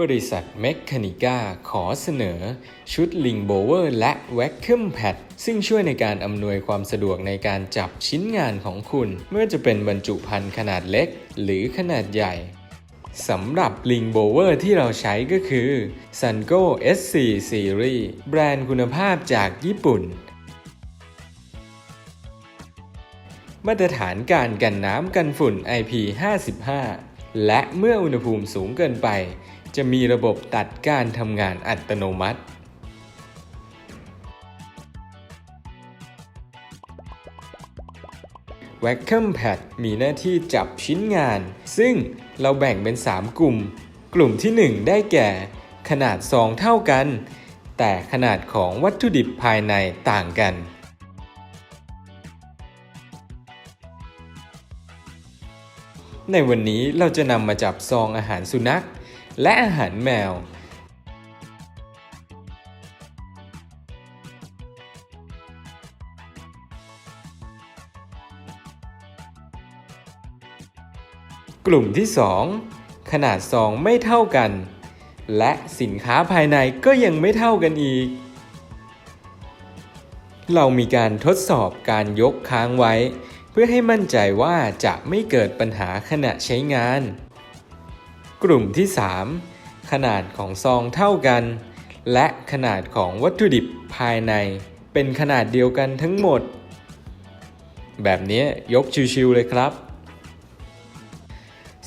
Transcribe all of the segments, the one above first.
บริษัทเมคคานิก้าขอเสนอ ชุดลิงโบเวอร์และแวคคิมแพดซึ่งช่วยในการอำนวยความสะดวกในการจับชิ้นงานของคุณ เมื่อจะเป็นบรรจุภัณฑ์ขนาดเล็ก หรือขนาดใหญ่สำหรับลิงโบเวอร์ที่เราใช้ก็คือ Sungo S4 Series แบรนด์คุณภาพจากญี่ปุ่น มาตรฐานการกันน้ำกันฝุ่น IP55 และเมื่ออุณหภูมิสูงเกินไป จะมีระบบตัดการทำงานอัตโนมัติ Vacuum Pad มีหน้าที่จับชิ้นงาน ซึ่งเราแบ่งเป็น 3 กลุ่ม กลุ่มที่ 1 ได้แก่ ขนาดซองเท่ากัน แต่ขนาดของวัตถุดิบภายในต่างกัน ในวันนี้เราจะนำมาจับซองอาหารสุนัข และอาหารแมวกลุ่มที่ 2 ขนาดซองไม่เท่ากัน และสินค้าภายในก็ยังไม่เท่ากันอีก เรามีการทดสอบการยกค้างไว้ เพื่อให้มั่นใจว่าจะไม่เกิดปัญหาขณะใช้งาน กลุ่มที่ 3 ขนาดของซองเท่ากัน และขนาดของวัตถุดิบภายใน เป็นขนาดเดียวกันทั้งหมด แบบนี้ยกชิวๆเลยครับ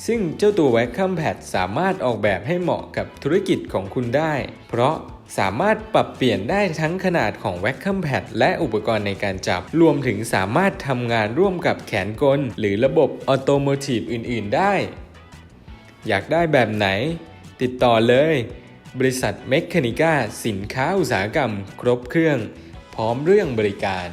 ซึ่งเจ้าตัว Vacuum Pad สามารถออกแบบให้เหมาะกับธุรกิจของคุณได้ เพราะสามารถปรับเปลี่ยนได้ทั้งขนาดของ Vacuum Pad และอุปกรณ์ในการจับ รวมถึงสามารถทำงานร่วมกับแขนกล หรือระบบออโตโมทีฟอื่น ๆ ได้ อยากได้แบบไหน ติดต่อเลย บริษัทเมคคานิก้าสินค้าอุตสาหกรรม ครบเครื่อง พร้อมเรื่องบริการ